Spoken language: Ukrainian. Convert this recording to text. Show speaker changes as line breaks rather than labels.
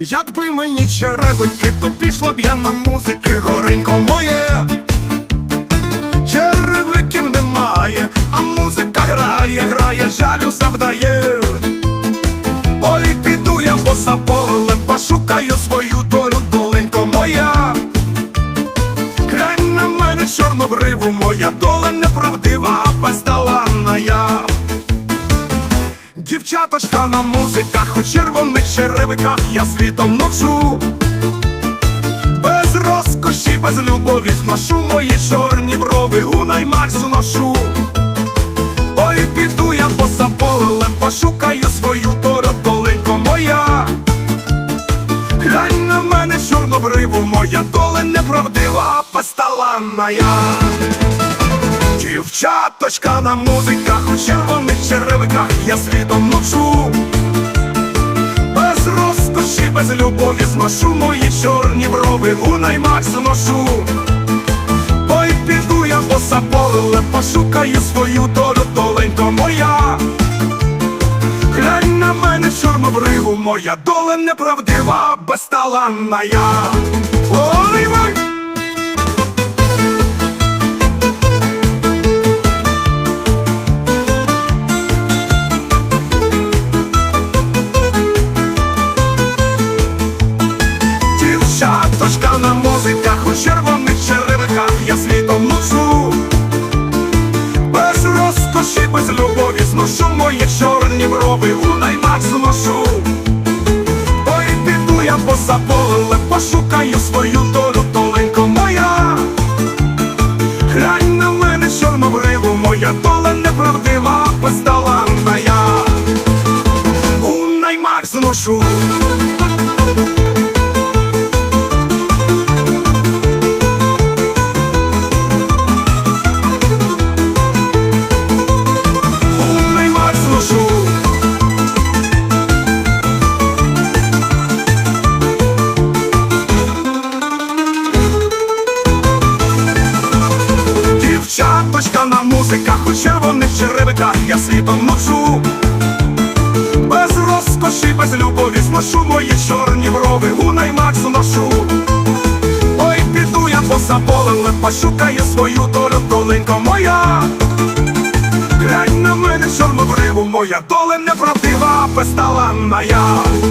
Якби мені черевики, то пішла б я на музики, горенько моє. Черевиків немає, а музика грає, грає, жалю завдає. Ой, піду я босса полем, пошукаю свою долю, доленько моя. Глянь на мене чорнобриву, моя доля неправдива, Дівчаточка на музиках, у червоних черевиках я світом ночу. Без розкоші, без любові зношу мої чорні брови, у наймаксу ношу. Ой, піду я по полем, пошукаю свою долю, доленько моя. Глянь на мене чорнобриву, моя доля неправдива, а безталанна я. Дівчаточка на музиках, у червоних черевиках я світом ночу. Без розкоші, без любові зношу мої чорні брови, у наймакс ношу. Ой, піду я по поле, пошукаю свою долю, доленько моя. Глянь на мене чорнобриву, моя доля неправдива, безталанна я. Ой, любові зношу мої чорні брови у наймакс ношу Ой, піду я по поле, пошукаю свою долю, доленько моя. Глянь на мене чорнобриву, моя доля неправдива, безталанна я. У наймакс ношу Дівчаточка на музиках, у червоних черевиках я світом ночу Без розкоші, без любові зношу мої чорні брови, у наймаксу ношу. Ой, піду я по полем, пошукаю свою долю, доленько моя. Глянь на мене чорнобриву, моя доля неправдива, безталанна я. ношу